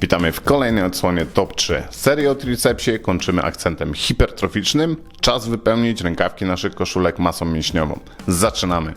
Witamy w kolejnej odsłonie Top 3. Serię o tricepsie kończymy akcentem hipertroficznym. Czas wypełnić rękawki naszych koszulek masą mięśniową. Zaczynamy!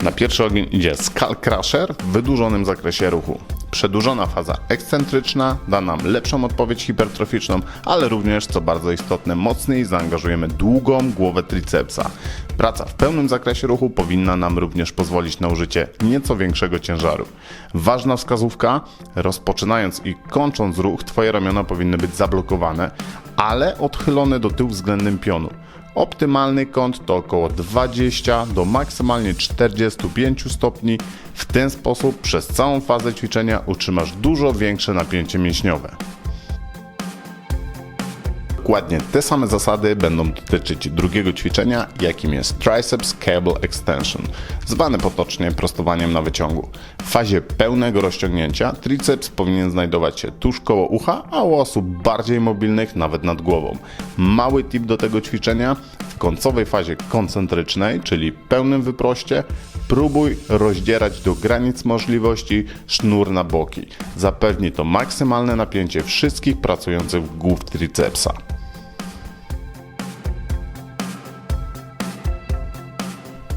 Na pierwszy ogień idzie Skull Crusher w wydłużonym zakresie ruchu. Przedłużona faza ekscentryczna da nam lepszą odpowiedź hipertroficzną, ale również, co bardzo istotne, mocniej zaangażujemy długą głowę tricepsa. Praca w pełnym zakresie ruchu powinna nam również pozwolić na użycie nieco większego ciężaru. Ważna wskazówka, rozpoczynając i kończąc ruch, Twoje ramiona powinny być zablokowane, ale odchylone do tyłu względem pionu. Optymalny kąt to około 20 do maksymalnie 45 stopni. W ten sposób przez całą fazę ćwiczenia utrzymasz dużo większe napięcie mięśniowe. Dokładnie te same zasady będą dotyczyć drugiego ćwiczenia, jakim jest Triceps Cable Extension, zwane potocznie prostowaniem na wyciągu. W fazie pełnego rozciągnięcia triceps powinien znajdować się tuż koło ucha, a u osób bardziej mobilnych nawet nad głową. Mały tip do tego ćwiczenia, w końcowej fazie koncentrycznej, czyli pełnym wyproście, próbuj rozdzierać do granic możliwości sznur na boki. Zapewni to maksymalne napięcie wszystkich pracujących głów tricepsa.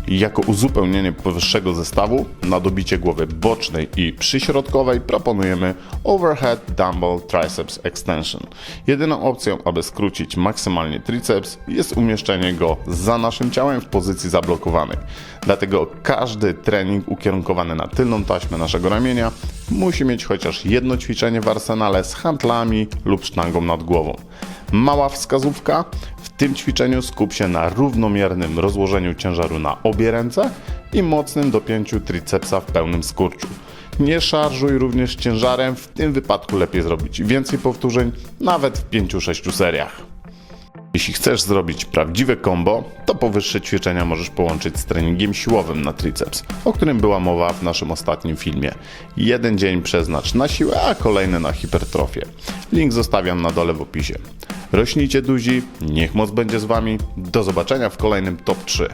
Jako uzupełnienie powyższego zestawu na dobicie głowy bocznej i przyśrodkowej proponujemy Overhead Dumbbell Triceps Extension. Jedyną opcją, aby skrócić maksymalnie triceps jest umieszczenie go za naszym ciałem w pozycji zablokowanej. Dlatego każdy trening ukierunkowany na tylną taśmę naszego ramienia musi mieć chociaż jedno ćwiczenie w arsenale z handlami lub sztangą nad głową. Mała wskazówka, tym ćwiczeniu skup się na równomiernym rozłożeniu ciężaru na obie ręce i mocnym dopięciu tricepsa w pełnym skurczu. Nie szarżuj również ciężarem, w tym wypadku lepiej zrobić więcej powtórzeń, nawet w 5-6 seriach. Jeśli chcesz zrobić prawdziwe combo, to powyższe ćwiczenia możesz połączyć z treningiem siłowym na triceps, o którym była mowa w naszym ostatnim filmie. Jeden dzień przeznacz na siłę, a kolejny na hipertrofię. Link zostawiam na dole w opisie. Rośnijcie duzi, niech moc będzie z Wami. Do zobaczenia w kolejnym top 3.